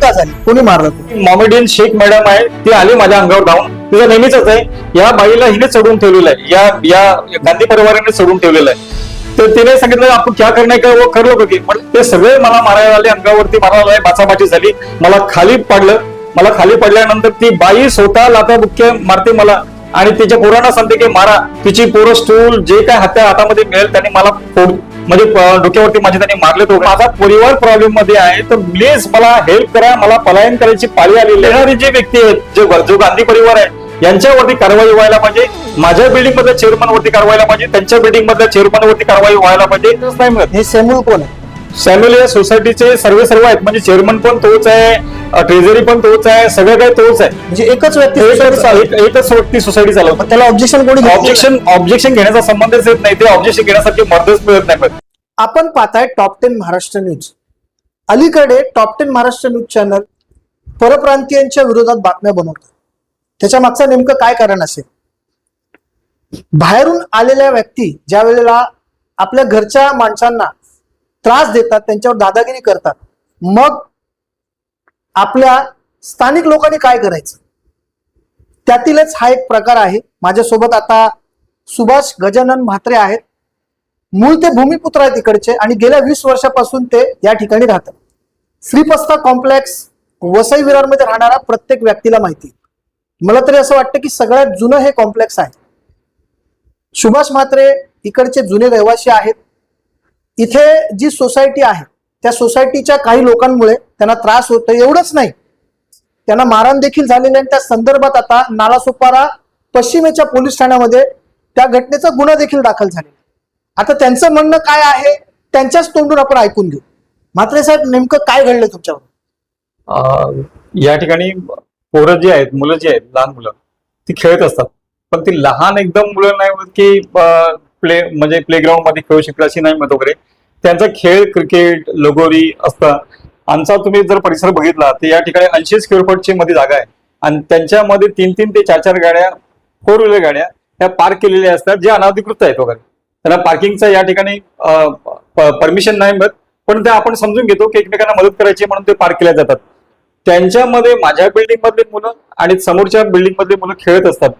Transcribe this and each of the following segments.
का झाली. कोणी मारलं मॉमेडियन शेख मॅडम आहे ती आली माझ्या अंगावर धावून. तिचं नेहमीच आहे या बाईला हिने चढून ठेवलेलं आहे. या या गांधी परिवाराने चढून ठेवलेलं आहे. तर तिने सांगितलं आपण क्या करणे का वो कर की पण ते सगळे मला मारायला आले अंगावरती मारायला आले बाचाबाची झाली. मला खाली पडलं. मला खाली पडल्यानंतर ती बाई स्वतः लाथा मारते मला. आणि तिच्या पोरांना सांगते की मारा तिची पोरं स्टूल जे काय हात्या हातामध्ये मिळेल त्याने मला फोड म्हणजे डोक्यावरती माझे त्यांनी मारले तो माझा परिवार प्रॉब्लेममध्ये आहे. तर प्लीज मला हेल्प करा. मला पलायन करायची पाळी आलेली आहे. येणारी जे व्यक्ती आहेत जो जो गांधी परिवार आहे यांच्यावरती कारवाई व्हायला पाहिजे. माझ्या बिल्डिंग मधल्या चेअरमन वरती कारवाई व्हायला पाहिजे. त्यांच्या बिल्डिंग मधल्या चेअरमन वरती कारवाई व्हायला पाहिजे. तसं नाही मिळत हे सेमूल कोण आहे? सॅम्युल या सोसायटीचे सर्व सर्व आहेत. म्हणजे चेअरमन पण तोच आहे ट्रेझरी पण तोच आहे सगळं काही तोच आहे. म्हणजे एकच व्यक्ती एकच एक- एकच व्यक्ती सोसायटी चालवतो पण त्याला ऑब्जेक्शन कोणी. ऑब्जेक्शन ऑब्जेक्शन घेण्याचा संबंधच येत नाही. ते ऑब्जेक्शन घेण्यासाठी मर्दच मिळत नाही पण. आपण पाहताय टॉप टेन महाराष्ट्र न्यूज अलीकडे top ten Maharashtra news channel परप्रांतीयांच्या विरोधात बातम्या बनवतात. त्याच्या मागचं नेमकं काय कारण असेल? बाहेरून आलेल्या व्यक्ती ज्या वेळेला आपल्या घरच्या माणसांना त्रास देतात त्यांच्यावर दादागिरी करतात. मग आपल्या स्थानिक लोकांनी काय करायचं? त्यातीलच हा एक प्रकार आहे. माझ्यासोबत आता सुभाष गजानन म्हात्रे आहेत. मूळ ते भूमिपुत्र आहेत इकडचे आणि गेल्या वीस वर्षापासून ते या ठिकाणी राहतात. श्रीपस्ता कॉम्प्लेक्स वसई विरारमध्ये राहणारा प्रत्येक व्यक्तीला माहिती मला तरी असं वाटतं की सगळ्यात जुनं हे कॉम्प्लेक्स आहे. सुभाष म्हात्रे इकडचे जुने रहिवासी आहेत. इथे जी सोसायटी आहे त्या सोसायटीच्या काही लोकांमुळे त्यांना त्रास होतो एवढंच नाही. त्यांना मारहाण देखील झालेली आहे आणि त्या संदर्भात आता नालासोपारा पश्चिमेच्या पोलीस ठाण्यामध्ये त्या घटनेचा गुन्हा देखील दाखल झालेला आता त्यांचं म्हणणं काय आहे त्यांच्याच तोंडून आपण ऐकून घेऊ. मात्र साहेब नेमकं काय घडलं तुमच्यावर? या ठिकाणी पोरं जी आहेत मुलं जी आहेत लहान मुलं ती खेळत असतात. पण ती लहान एकदम मुलं नाही होत की प्ले म्हणजे प्लेग्राऊंडमध्ये खेळू शकतात अशी नाही मत वगैरे. त्यांचा खेळ क्रिकेट लगोरी असतं. आमचा तुम्ही जर परिसर बघितला तर या ठिकाणी ऐंशी स्क्वेअर फूटची मध्ये जागा आहे. आणि त्यांच्यामध्ये तीन तीन ते चार चार गाड्या फोर व्हीलर गाड्या त्या पार्क केलेल्या असतात ज्या अनाधिकृत आहेत वगैरे. त्यांना पार्किंगचा या ठिकाणी परमिशन नाही मिळत पण ते आपण समजून घेतो की एकमेकांना मदत करायची म्हणून ते पार्क केल्या जातात. त्यांच्यामध्ये माझ्या बिल्डिंग मधले मुलं आणि समोरच्या बिल्डिंग मधले मुलं खेळत असतात.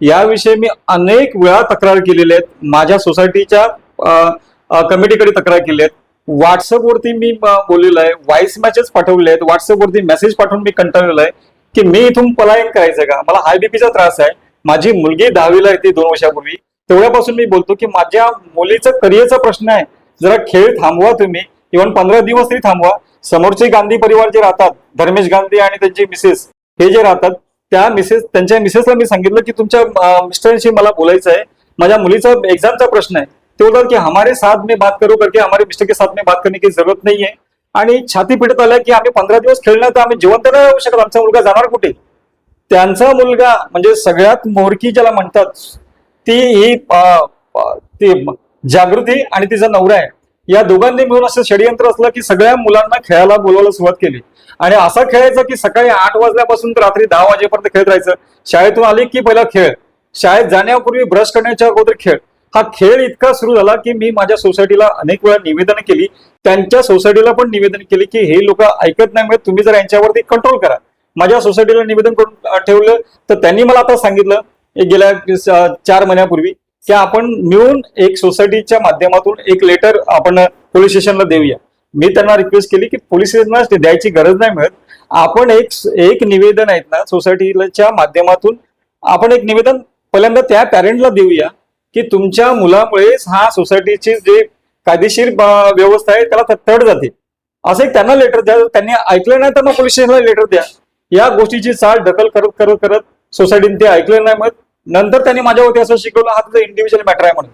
याविषयी मी अनेक वेळा तक्रार केलेल्या आहेत. माझ्या सोसायटीच्या कमिटीकडे तक्रार केली आहेत. व्हॉट्सअपवरती मी बोललेलो आहे. व्हॉइस मॅसेज पाठवले आहेत. व्हॉट्सअपवरती मेसेज पाठवून मी कंटाळलेलो आहे की मी इथून पलायन करायचं का? मला हाय बीपीचा त्रास आहे. माझी मुलगी दहावीला येते दोन वर्षापूर्वी. तेवढ्यापासून मी बोलतो की माझ्या मुलीचं करिअरचा प्रश्न आहे. जरा खेळ थांबवा तुम्ही. इव्हन पंधरा दिवस तरी थांबवा. समोरचे गांधी परिवार जे राहतात धर्मेश गांधी आणि त्यांचे मिसेस हे जे राहतात त्या मिसेस त्यांच्या मिसेसला मी सांगितलं की तुमच्या मिस्टरांशी मला बोलायचं आहे माझ्या मुलीचा एक्झामचा प्रश्न आहे. ते बोलतात की हमारे साथ में बात करो करके हमारे मिस्टर के साथ में बात करने की जरूरत नाही आहे आणि छाती पिटत आलं की आम्ही पंधरा दिवस खेळणार तर आम्ही जिवंत नाही राहू शकत. आमचा मुलगा जाणार कुठे? त्यांचा मुलगा म्हणजे सगळ्यात मोरकी ज्याला म्हणतात ती ही ती जागृती आणि तिचा नवरा आहे. या दोघांनी मिळून असं षडयंत्र असलं की सगळ्या मुलांना खेळायला बोलवायला सुरुवात केली. आणि असा खेळायचा की सकाळी आठ वाजल्यापासून तर रात्री दहा वाजेपर्यंत खेळत राहायचं. शाळेतून आली की पहिला खेळ. शाळेत जाण्यापूर्वी ब्रश करण्याच्या अगोदर खेळ. हा खेळ इतका सुरू झाला की मी माझ्या सोसायटीला अनेक वेळा निवेदन केली. त्यांच्या सोसायटीला पण निवेदन केली की हे लोक ऐकत नाही मिळत तुम्ही जर यांच्यावरती कंट्रोल करा. माझ्या सोसायटीला निवेदन करून ठेवलं तर त्यांनी मला आता सांगितलं एक गेल्या चार महिन्यापूर्वी की आपण मिळून एक सोसायटीच्या माध्यमातून एक लेटर आपण पोलीस स्टेशनला देऊया. मी त्यांना रिक्वेस्ट केली की पोलीस स्टेशनला द्यायची गरज नाही मिळत. आपण एक एक निवेदन आहेत ना सोसायटीच्या माध्यमातून आपण एक निवेदन पहिल्यांदा त्या पॅरेंटला देऊया. की तुमच्या मुलामुळेच हा सोसायटीची जे कायदेशीर व्यवस्था आहे त्याला तड जाते. असं एक त्यांना लेटर द्या. त्यांनी ऐकलं नाही तर मग पोलीस स्टेशनला लेटर द्या. या गोष्टीची चाल ढकल करत करत करत सोसायटीने ते ऐकलं नाही मग नंतर त्यांनी माझ्यावरती असं शिकवलं हा तुझा इंडिव्हिज्युअल मॅटर आहे म्हणून.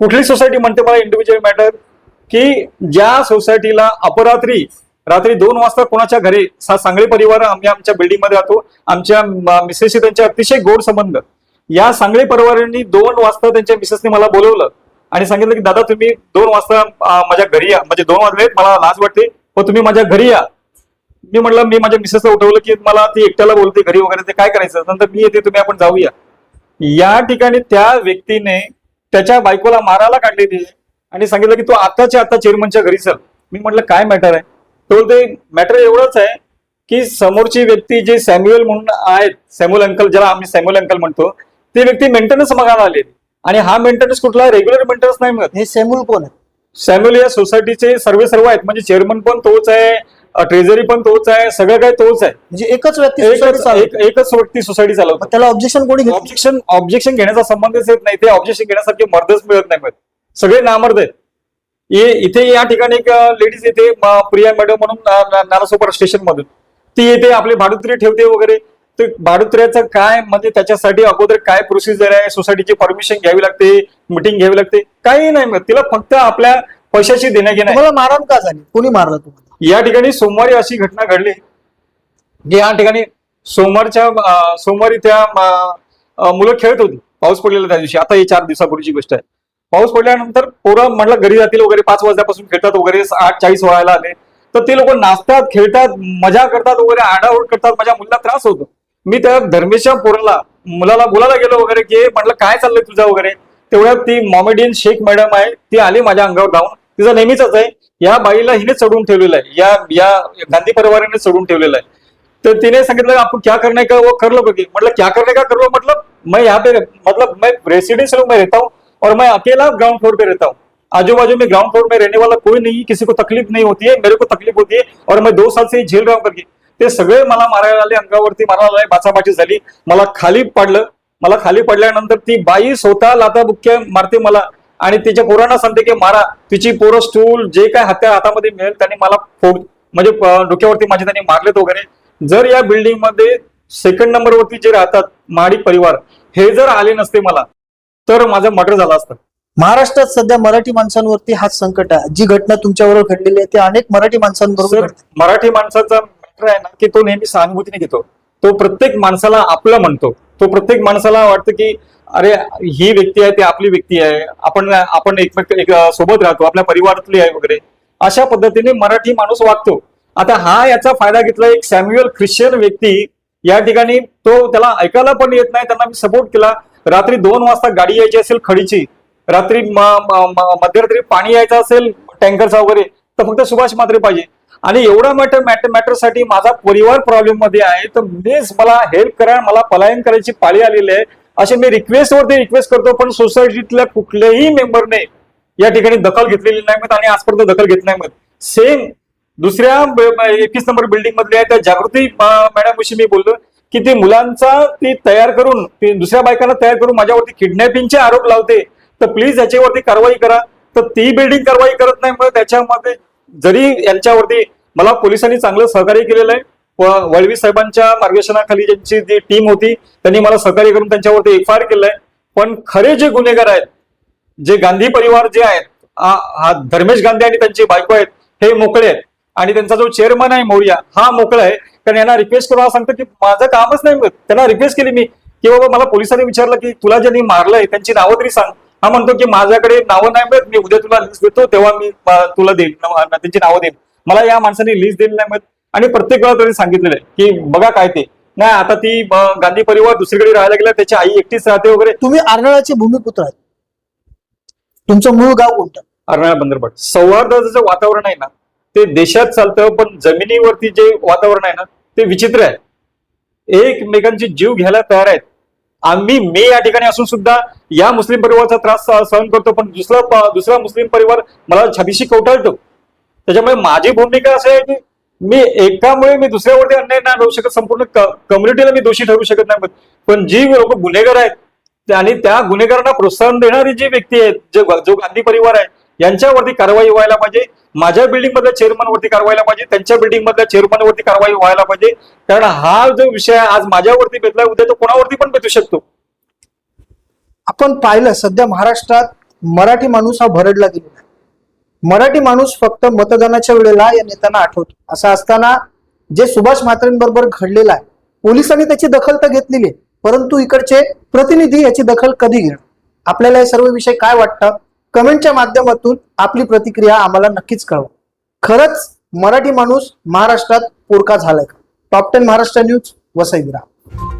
कुठली सोसायटी म्हणते मला इंडिव्हिज्युअल मॅटर की ज्या सोसायटीला अपरात्री रात्री दोन वाजता कोणाच्या घरी सा परिवार आम्ही आमच्या बिल्डिंगमध्ये राहतो. आमच्या मिसेसशी त्यांचे अतिशय गोड संबंध. या सांगळे परिवारांनी दोन वाजता त्यांच्या मिसेसने मला बोलवलं. आणि सांगितलं की दादा तुम्ही दोन वाजता माझ्या घरी या. म्हणजे दोन वाजले मला लाज वाटते व तुम्ही माझ्या घरी या. मी म्हटलं मी माझ्या मिसेसला उठवलं की मला ती एकट्याला बोलते घरी वगैरे ते काय करायचं? नंतर मी येते तुम्ही आपण जाऊया. या ठिकाणी त्या व्यक्तीने त्याच्या बायकोला मारायला काढलेली आहे आणि सांगितलं की तू आताच्या आता चेअरमनच्या घरी चल. मी म्हटलं काय मॅटर आहे? तो ते मॅटर एवढंच आहे की समोरची व्यक्ती जे सॅम्युअल म्हणून आहेत सॅम्युअल अंकल ज्याला आम्ही सॅम्युअल अंकल म्हणतो ते व्यक्ती मेंटेनन्स मागायला आले. आणि हा मेंटेनन्स कुठला? रेग्युलर मेंटेनन्स नाही मिळत हे सेम्युल कोण आहे सॅम्युअल या सोसायटीचे सर्व सर्व आहेत. म्हणजे चेअरमन पण तोच आहे ट्रेझरी पण तोच आहे सगळं काही तोच आहे. म्हणजे एकच व्यक्ती एकच. एक- एकच व्यक्ती सोसायटी चालवतो. मग त्याला ऑब्जेक्शन कोणी घेतलं? ऑब्जेक्शन ऑब्जेक्शन घेण्याचा संबंधच येत नाही. ते ऑब्जेक्शन घेण्यासारखे मर्दच मिळत नाही मिळत सगळे नामर्द आहेत. ये इथे या ठिकाणी एक लेडीज येते म, प्रिया मॅडम म्हणून ना- ना- नालासोपारा स्टेशन मधून. ती येते आपली भाडुत्री ठेवते वगैरे. ते भाडुत्र्याचं काय म्हणजे त्याच्यासाठी अगोदर काय प्रोसिजर आहे? सोसायटीची परमिशन घ्यावी लागते मिटिंग घ्यावी लागते? काही नाही मिळत तिला फक्त आपल्या पैशाची देण्या घेणं आहे. तुम्हाला मारहाण का झाली? कोणी मारलं तुम्हाला? या ठिकाणी सोमवारी अशी घटना घडली. की या ठिकाणी सोमवारच्या अं, सोमवारी त्या अं, मुलं खेळत होती. पाऊस पडलेला त्या दिवशी. आता ही चार दिवसापूर्वीची गोष्ट आहे. पाऊस पडल्यानंतर पोरं म्हटलं घरी जातील वगैरे. पाच वाजल्यापासून खेळतात वगैरे. आठ चाळीस व्हायला आले. तर ते लोक नाचतात खेळतात मजा करतात वगैरे. आडाओड करतात. माझ्या मुलीला त्रास होतो. मी त्या धर्मेशच्या पोराला मुलाला बोलायला गेलो वगैरे की म्हटलं काय चाललंय तुझं वगैरे? तेवढ्यात ती मॉमेडियन शेख मॅडम आहे ती आली माझ्या अंगावर धावून. तिचं नेहमीच आहे या बाईला हिने चढून ठेवलेलं आहे या या गांधी परिवाराने चढून ठेवलेलं आहे. तर तिने सांगितलं आपण क्या करणे का वो कर लो? बघी म्हटलं क्या करणे का कर लो? मतलब मैं यहाँ पे मतलब मैं रेसिडेंशियल में रहता हूँ और मैं अकेला ग्राउंड फ्लोर पे रहता हूँ। आजू बाजू में ग्राउंड फ्लोर में रहने वाला कोई नहीं किसी को तकलीफ नहीं होती है मेरे को तकलीफ होती है और मैं दो साल से ही झेल रहा हूँ करके। ते सगळे मला मारायला आले अंगावरती मारायला आले बाचाबाची झाली. मला खाली पडलं. मला खाली पडल्यानंतर ती बाई स्वतः लाता बुक्क्या मारते मला. आणि तिच्या पोरांना सांगते की मारा तिची पोरं स्टूल जे काय हत्या हातामध्ये मिळेल त्यांनी मला फोड म्हणजे डोक्यावरती माझे त्यांनी मारलेत वगैरे. जर या बिल्डिंगमध्ये सेकंड नंबरवरती जे राहतात महाडी परिवार हे जर आले नसते मला तर माझं मर्डर झालं असतं. महाराष्ट्रात सध्या मराठी माणसांवरती हा संकट आहे. जी घटना तुमच्याबरोबर घडलेली आहे ते अनेक मराठी माणसांबरोबर. मराठी माणसाचा मॅटर आहे ना की तो नेहमी सहानुभूतीने घेतो. तो प्रत्येक माणसाला आपलं म्हणतो. तो प्रत्येक माणसाला वाटतं की अरे ही व्यक्ती आहे ती आपली व्यक्ती आहे. आपण आपण एकमेक एक सोबत राहतो आपल्या परिवारातली आहे वगैरे. अशा पद्धतीने मराठी माणूस वागतो. आता हा याचा फायदा घेतला एक सॅम्युअल ख्रिश्चन व्यक्ती. या ठिकाणी तो त्याला ऐकायला पण येत नाही. त्यांना मी सपोर्ट केला. रात्री दोन वाजता गाडी यायची असेल खडीची. रात्री मध्यरात्री पाणी यायचं असेल टँकरचा वगैरे तर फक्त सुभाष मात्रे पाहिजे. आणि एवढा मॅटर मॅटर मॅटरसाठी माझा परिवार प्रॉब्लेममध्ये आहे. तर प्लीज मला हेल्प करा मला पलायन करायची पाळी आलेली आहे. असे मी रिक्वेस्ट वरती रिक्वेस्ट करतो पण सोसायटीतल्या कुठल्याही मेंबरने या ठिकाणी दखल घेतलेली नाही मत आणि आजपर्यंत दखल घेत नाही मत सेम दुसऱ्या एकवीस नंबर बिल्डिंग मधली आहे. त्या जागृती मॅडमशी मी बोललो की ती मुलांचा ती तयार करून ती दुसऱ्या बायकांना तयार करून माझ्यावरती किडनॅपिंगचे आरोप लावते. तर प्लीज याच्यावरती कारवाई करा. तर ती बिल्डिंग कारवाई करत नाही मग त्याच्यामध्ये जरी यांच्यावरती मला पोलिसांनी चांगलं सहकार्य केलेलं आहे व वळवी साहेबांच्या मार्गदर्शनाखाली ज्यांची जी टीम होती त्यांनी मला सहकार्य करून त्यांच्यावरती एफ आय आर केलंय. पण खरे जे गुन्हेगार आहेत जे गांधी परिवार जे आहेत हा धर्मेश गांधी आणि त्यांची बायको आहेत हे मोकळे आहेत. आणि त्यांचा जो चेअरमन आहे मौर्या हा मोकळा आहे. कारण यांना रिक्वेस्ट करून सांगतो की माझं कामच नाही त्यांना रिक्वेस्ट केली मी की बाबा मला पोलिसांनी विचारलं की तुला ज्यांनी मारलंय त्यांची नावं तरी सांग. हा म्हणतो की माझ्याकडे नावं नाही मिळत मी उद्या तुला लिस्ट देतो तेव्हा मी तुला देईन नाव- त्यांची नावं देईन. मला या माणसाने लिस्ट दिली नाही मिळत आणि प्रत्येक वेळा त्यांनी सांगितलेलं आहे की बघा काय ते. नाही आता ती गांधी परिवार दुसरीकडे राहायला गेला त्याची आई एकटीच राहते वगैरे. तुम्ही अर्नाळाचे भूमिपुत्र आहेत. तुमचं मूळ गाव कोणतं? अर्नाळा बंदरबाट सौहार्दाचं जे वातावरण आहे ना ते देशात चालतं पण जमिनीवरती जे वातावरण आहे ना ते विचित्र आहे. एकमेकांचे जीव घ्यायला तयार आहेत. आम्ही मी या ठिकाणी असून सुद्धा या मुस्लिम परिवाराचा त्रास सहन करतो पण दुसरा दुसरा मुस्लिम परिवार मला छातीशी कवटाळतो. त्याच्यामुळे माझी भूमिका अशी आहे की मी एकामुळे मी दुसऱ्यावरती अन्याय नाही ठरू शकत संपूर्ण कम्युनिटीला मी दोषी ठरू शकत नाही. पण जी लोक गुन्हेगार आहेत आणि त्या गुन्हेगारांना प्रोत्साहन देणारी जी व्यक्ती आहेत जे जो गांधी परिवार आहे यांच्यावरती कारवाई व्हायला पाहिजे. माझ्या बिल्डिंग मधल्या चेअरमन वरती कारवाईला पाहिजे. त्यांच्या बिल्डिंग मधल्या चेअरमन वरती कारवाई व्हायला पाहिजे. कारण हा जो विषय आज माझ्यावरती भेटला उद्या तो कोणावरती पण बेतू शकतो. आपण पाहिलं सध्या महाराष्ट्रात मराठी माणूस हा भरडला गेलेला मराठी माणूस फक्त मतदानाच्या वेळेला या नेत्यांना आठवतो. असं असताना जे सुभाष म्हात्रेंबरोबर घडलेलं आहे पोलिसांनी त्याची दखल तर घेतलेली आहे परंतु इकडचे प्रतिनिधी याची दखल कधी घेणार? आपल्याला हे सर्व विषय काय वाटतं? कमेंटच्या माध्यमातून आपली प्रतिक्रिया आम्हाला नक्कीच कळवा. खरंच मराठी माणूस महाराष्ट्रात पोरका झालाय का? Top ten Maharashtra news Vasai विराम.